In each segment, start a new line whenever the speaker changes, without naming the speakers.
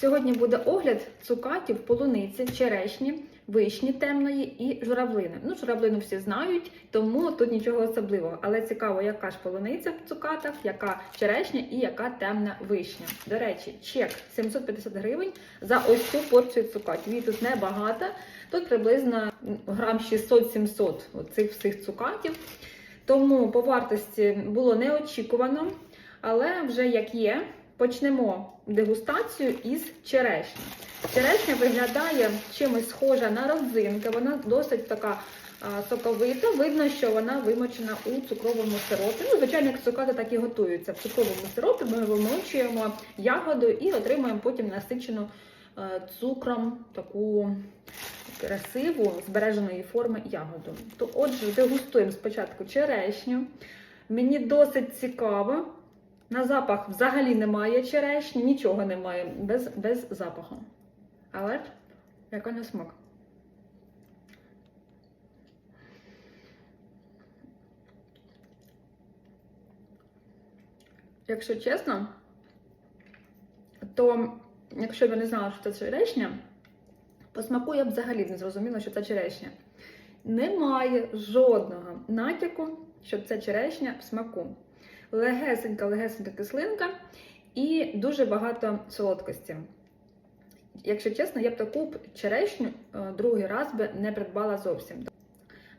Сьогодні буде огляд цукатів, полуниці, черешні, вишні темної і журавлини. Ну, журавлину всі знають, тому тут нічого особливого. Але цікаво, яка ж полуниця в цукатах, яка черешня і яка темна вишня. До речі, чек 750 гривень за ось цю порцію цукатів. Її тут небагато. Тут приблизно грам 600-700 цих всіх цукатів. Тому по вартості було неочікувано, але вже як є, почнемо дегустацію із черешні. Черешня виглядає чимось схожа на родзинки, вона досить така соковита. Видно, що вона вимочена у цукровому сиропі. Ну, звичайно, як цукати так і готуються. В цукровому сиропі ми вимочуємо ягоду і отримуємо потім насичену е, цукром таку красиву збереженої форми ягоду. То отже, дегустуємо спочатку черешню. Мені досить цікаво. На запах взагалі немає черешні, нічого немає без, без запаху. Але яка на смак. Якщо чесно, то якщо б я не знала, що це черешня, по смаку я б взагалі не зрозуміла, що це черешня. Немає жодного натяку, щоб це черешня в смаку. Легесенька, легесенька кислинка і дуже багато солодкості. Якщо чесно, я б таку черешню е, другий раз би не придбала зовсім.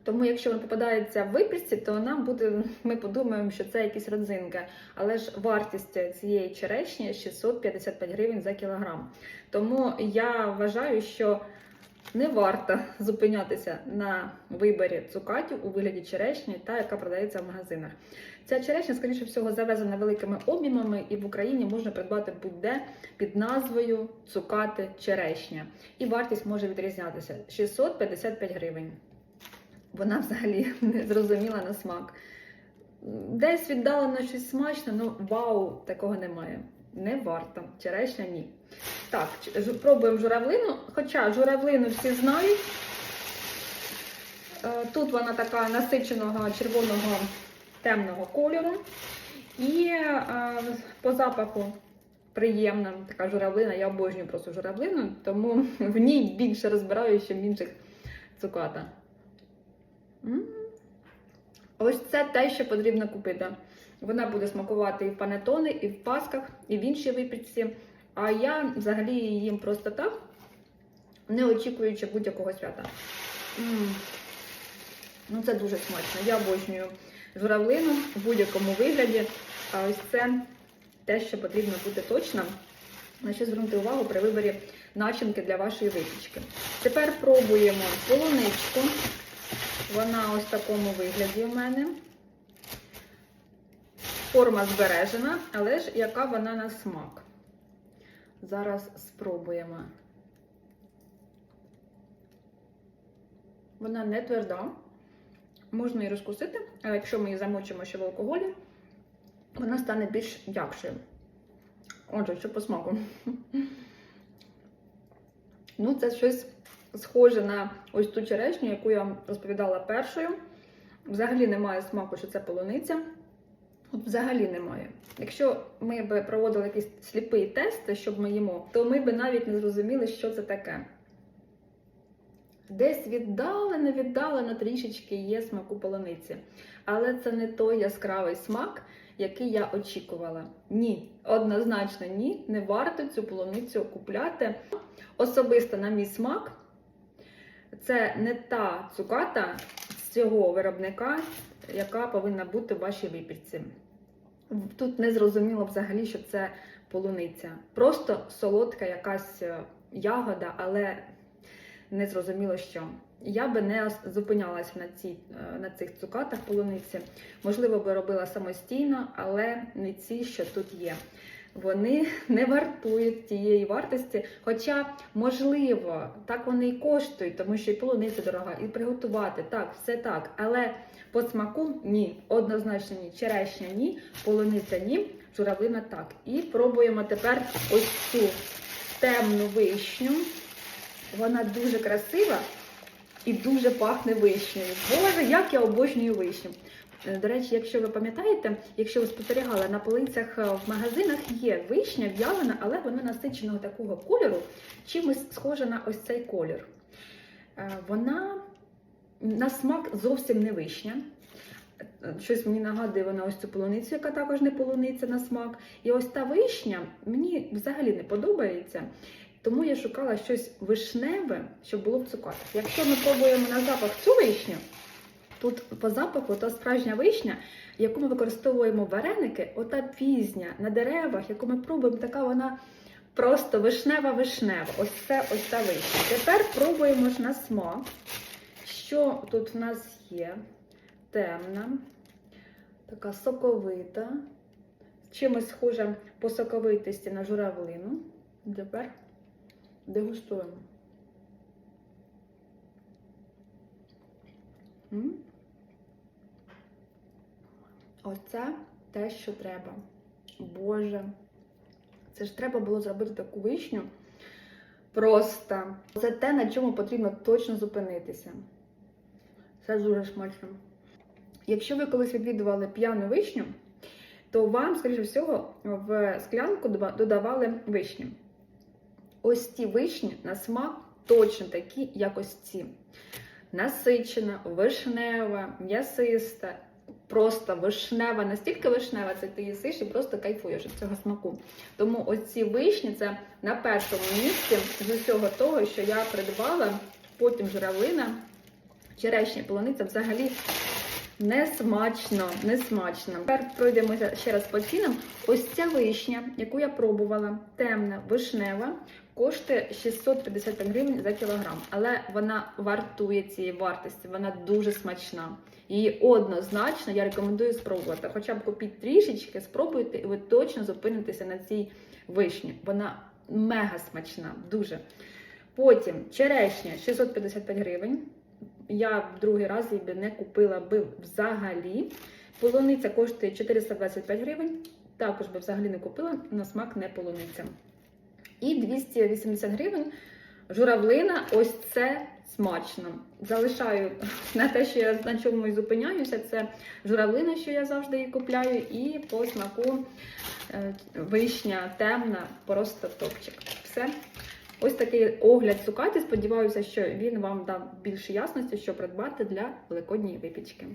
Тому, якщо вона попадається в випічці, то нам буде, ми подумаємо, що це якісь родзинки. Але ж вартість цієї черешні 655 гривень за кілограм. Тому я вважаю, що не варто зупинятися на виборі цукатів у вигляді черешні, та яка продається в магазинах. Ця черешня, скоріше всього, завезена великими об'ємами, і в Україні можна придбати будь-де під назвою цукати черешня. І вартість може відрізнятися 655 гривень. Вона взагалі не зрозуміла на смак. Десь віддалено щось смачне, ну вау, такого немає. Не варто. Черешня ні. Так, пробуємо журавлину. Хоча журавлину всі знають. Е, Тут вона така насиченого червоного темного кольору. І е, по запаху приємна така журавлина. Я обожнюю просто журавлину, тому в ній більше розбираюся, ніж в інших цуката. М. Ось це те, що потрібно купити. Вона буде смакувати і в панетони, і в пасках, і в іншій випічці. А я взагалі їм просто так, не очікуючи будь-якого свята. М. Ну, це дуже смачно. Я обожнюю журавлину в будь-якому вигляді. А ось це те, що потрібно бути точно. На що звернути увагу при виборі начинки для вашої випічки. Тепер пробуємо полуничку. Вона ось в такому вигляді у мене. Форма збережена, але ж яка вона на смак. Зараз спробуємо. Вона не тверда. Можна її розкусити, але якщо ми її замочимо ще в алкоголі, вона стане більш м'якшою. Отже, що по смаку. Ну, це щось схоже на ось ту черешню, яку я вам розповідала першою. Взагалі немає смаку, що це полуниця. От взагалі немає. Якщо ми б проводили якийсь сліпий тест, щоб ми їмо, то ми б навіть не зрозуміли, що це таке. Десь віддалено, віддалено трішечки є смаку полуниці. Але це не той яскравий смак, який я очікувала. Ні, однозначно ні, не варто цю полуницю купляти. Особисто на мій смак, це не та цуката з цього виробника, яка повинна бути в вашій випічці. Тут не зрозуміло взагалі, що це полуниця. Просто солодка якась е, ягода, але не зрозуміло що. Я би не зупинялася на, цій, е, на цих цукатах полуниці. Можливо, би робила самостійно, але не ці, що тут є. Вони не вартують тієї вартості. Хоча, можливо, так вони і коштують, тому що і полуниця дорога, і приготувати так, все так. Але по смаку ні, однозначно ні. Черешня ні, полуниця ні, журавлина так. І пробуємо тепер ось цю темну вишню. Вона дуже красива і дуже пахне вишнею. Боже, як я обожнюю вишню. Е, До речі, якщо ви пам'ятаєте, якщо ви спостерігали на полицях е, в магазинах є вишня в'ялена, але вона насиченого такого кольору, чимось схожа на ось цей колір. Е, Вона на смак зовсім не вишня. Щось мені нагадує вона ось цю полуницю, яка також не полуниця на смак. І ось та вишня мені взагалі не подобається. Тому я шукала щось вишневе, щоб було в цукатах. Якщо ми пробуємо на запах цю вишню, тут по запаху та справжня вишня, яку ми використовуємо вареники, ота пізня на деревах, яку ми пробуємо, така вона просто вишнева-вишнева. Ось це ось та вишня. Тепер пробуємо ж на смак. Що тут в нас є? Темна, така соковита, чимось схожа по соковитості на журавлину. Тепер дегустуємо. Оце те, що треба. Боже. Це ж треба було зробити таку вишню. Просто. Це те, на чому потрібно точно зупинитися. Це дуже смачно. Якщо ви колись відвідували п'яну вишню, то вам, скоріше всього, в склянку додавали вишню. Ось ті вишні на смак точно такі, як ось ці. Насичена, вишнева, м'ясиста, просто вишнева, настільки вишнева, це ти їсиш і просто кайфуєш від цього смаку. Тому ось ці вишні це на першому місці з усього того, що я придбала, потім журавлина, черешня, полуниця взагалі не смачно, не смачно. Тепер пройдемося ще раз по цінам. Ось ця вишня, яку я пробувала, темна, вишнева, коштує 655 гривень за кілограм. Але вона вартує цієї вартості, вона дуже смачна. Її однозначно я рекомендую спробувати. Хоча б купіть трішечки, спробуйте, і ви точно зупинитеся на цій вишні. Вона мега смачна, дуже. Потім черешня 655 гривень. Я в другий раз її би не купила би взагалі. Полуниця коштує 425 гривень. Також би взагалі не купила, на смак не полуниця. І 280 гривень журавлина, ось це смачно. Залишаю на те, що я на чому і зупиняюся. Це журавлина, що я завжди її купляю, і по смаку е, вишня темна, просто топчик. Все. Ось такий огляд цукаті. Сподіваюся, що він вам дав більше ясності, що придбати для великодньої випічки.